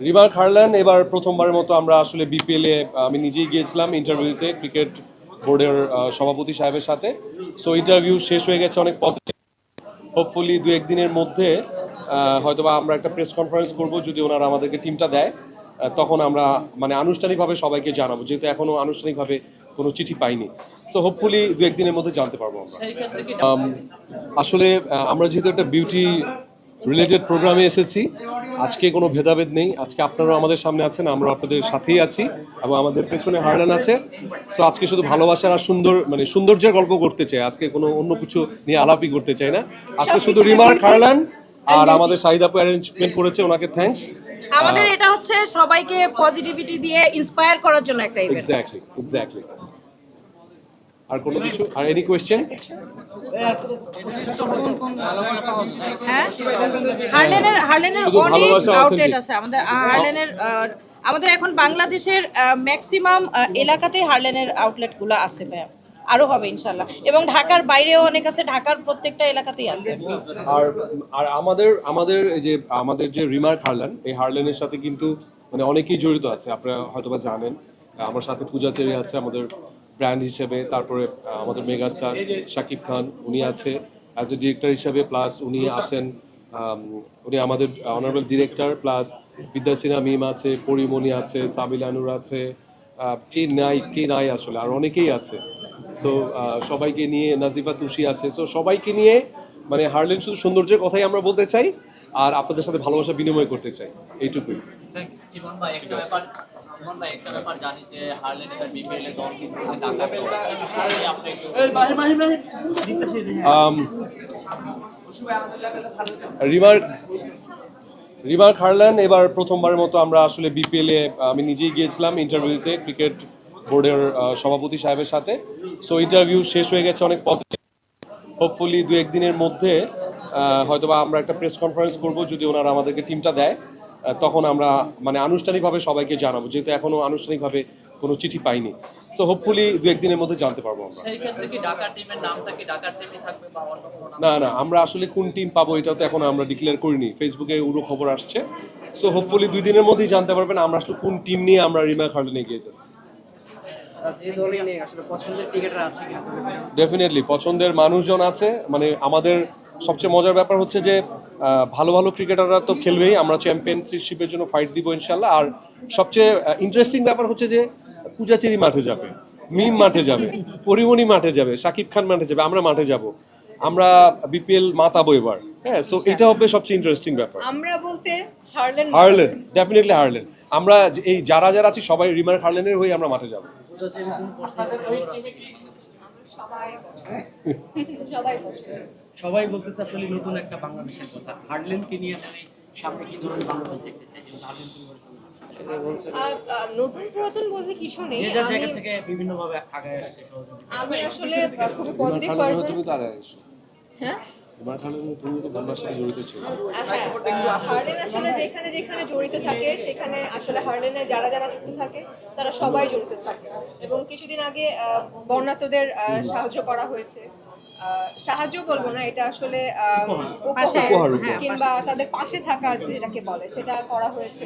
রিমার খারলান এবার প্রথমবারের মতো আমরা আসলে বিপিএল এ আমি নিজেই গিয়েছিলাম ইন্টারভিউতে ক্রিকেট বোর্ডের সভাপতি সাহেবের সাথে। সো ইন্টারভিউ শেষ হয়ে গেছে অনেক পজিটিভ হোপফুলি দু একদিনের মধ্যে হয়তোবা আমরা একটা প্রেস কনফারেন্স করব যদি ওনারা আমাদেরকে টিমটা দেয় তখন আমরা মানে আনুষ্ঠানিকভাবে সবাইকে জানাব যেহেতু এখনও আনুষ্ঠানিকভাবে কোনো চিঠি পাইনি। সো হোপফুলি দু একদিনের মধ্যে জানতে পারব আমরা। আসলে আমরা যেহেতু একটা বিউটি রিলেটেড প্রোগ্রামে এসেছি। আজকে কোনো ভেদাভেদ নেই। আজকে আপনারা আমাদের সামনে আছেন আমরা আপনাদের সাথেই আছি এবং আমাদের পেছনে হারলান আছে। সো আজকে শুধু ভালোবাসার আর সুন্দর মানে সৌন্দর্যের গল্প করতে চাই। আজকে কোনো অন্য কিছু নিয়ে আলাপই করতে চাই না। আজকে শুধু রিমার্ক হারলান আর আমাদের সাহিদাপু অ্যারেঞ্জমেন্ট করেছে ওনাকে থ্যাঙ্কস আমাদের এটা হচ্ছে সবাইকে পজিটিভিটি দিয়ে ইন্সপায়ার করার জন্য একটা ইভেন্ট এক্স্যাক্টলি এক্স্যাক্টলি আর কোনো কিছু? আর এনি কোয়েশ্চেন হারলেনের হারলেনের অনেক আউটলেট আছে। আমাদের হারলেনের আহ, আমাদের এখন বাংলাদেশের ম্যাক্সিমাম এলাকাতেই হারলেনের আউটলেট আউটলেটগুলো আছে ভাইয়া। আরও হবে ইনশাল্লাহ এবং ঢাকার বাইরেও অনেক আছে। ঢাকার প্রত্যেকটা এলাকাতেই আছে। আর আর আমাদের আমাদের যে আমাদের যে রিমার্ক হারলেন এই হারলেনের সাথে কিন্তু মানে অনেকেই জড়িত আছে। আপনারা হয়তোবা জানেন। আমার সাথে পূজা চেরি আছে আমাদের ব্র্যান্ড হিসেবে তারপরে আমাদের মেগাস্টার শাকিব খান উনি আছে। অ্যাজ এ ডিরেক্টর হিসেবে প্লাস উনি আছেন উনি আমাদের honourable director plus Bidya Sinha Mim আছে পরিমণি আছে সাবিল আনুর আছে। আহ, কে নাই কে নাই আসলে আর অনেকেই আছে। সো সবাইকে নিয়ে নাজিফা তুষি আছে। সো সবাইকে নিয়ে মানে হারলেন শুধু সৌন্দর্যের কথাই আমরা বলতে চাই আর আপনাদের সাথে ভালোবাসা বিনিময় করতে চাই এইটুকুই। ইমন ভাই একটা ব্যাপার ইমন ভাই একটা ব্যাপার জানি যে হারলেন এবার বিপিএল এর দল কিন্তু টাকা এই আপনি একটু রিমার্ক রিমার্ক হারলান এবার প্রথমবারের মতো আমরা আসলে বিপিএল এ আমি নিজেই গিয়েছিলাম ইন্টারভিউতে ক্রিকেট বোর্ডের সভাপতি সাহেবের সাথে। সো ইন্টারভিউ শেষ হয়ে গেছে অনেক পজিটিভ হোপফুলি দু একদিনের মধ্যে আহ, হয়তোবা আমরা একটা প্রেস কনফারেন্স করব যদি ওনারা আমাদেরকে টিমটা দেয়। তখন আমরা মানে আনুষ্ঠানিকভাবে সবাইকে জানাব যেহেতু এখনও আনুষ্ঠানিকভাবে কোনো চিঠি পাইনি। সো হোপফুলি দু একদিনের মধ্যে জানতে পারব আমরা। সেই ক্ষেত্রে কি ঢাকার টিমের নামটা কি ঢাকার টিমই থাকবে বা অন্য কোনো নাম? না না আমরা আসলে কোন টিম পাবো এটা তো এখন আমরা ডিক্লেয়ার করিনি। ফেসবুকে উড়ো খবর আসছে। সো হোপফুলি দুই দিনের মধ্যেই জানতে পারবেন আমরা আসলে কোন টিম নিয়ে আমরা রিমা খার্ডেনে এগিয়ে যাচ্ছি। যে দলই নেই আসলে পছন্দের ক্রিকেটার আছে কিনা? ডেফিনেটলি পছন্দের মানুষজন আছে। মানে আমাদের সবচেয়ে মজার ব্যাপার হচ্ছে যে ভালো ভালো ক্রিকেটাররা তো খেলবেই আমরা চ্যাম্পিয়নশিপের জন্য ফাইট দিব ইনশাল্লাহ আর সবচেয়ে ইন্টারেস্টিং ব্যাপার হচ্ছে যে পূজাচেরি মাঠে যাবে মিম মাঠে যাবে পরিমণি মাঠে যাবে সাকিব খান মাঠে যাবে আমরা মাঠে যাব। আমরা বিপিএল মাতাবো এবার হ্যাঁ? সো এটা হবে সবচেয়ে ইন্টারেস্টিং ব্যাপার। আমরা বলতে হারলেন হারলেন ডেফিনেটলি হারলেন। আমরা যে- এই যারা যারা আছি সবাই রিমার হারলেনের হয়ে আমরা মাঠে যাব। সবাই বলতেছে আসলে নতুন একটা বাংলাদেশের কথা। হার্ডল্যান্ডকে নিয়ে আসলে সামনে কি ধরনের বাংলাদেশ দেখতে চাই হার্ডল্যান্ড নতুন পুরাতন বলতে কিছু নেই। আমি আসলে খুবই পজিটিভ পারসন হ্যাঁ? রিমার হারলেনের তুমি তো বাংলার সাথে জড়িত ছিল। হার্লেন আসলে যেখানে যেখানে জড়িত থাকে সেখানে আসলে হার্লেনে যারা যারা যুক্ত থাকে তারা সবাই জড়িত থাকে। এবং কিছুদিন আগে আহ, বর্ণাঢ্যদের সাহায্য করা হয়েছে। সাহায্য বলব না এটা আসলে উপহার। কিংবা তাদের পাশে থাকা যেটাকে বলে সেটা করা হয়েছে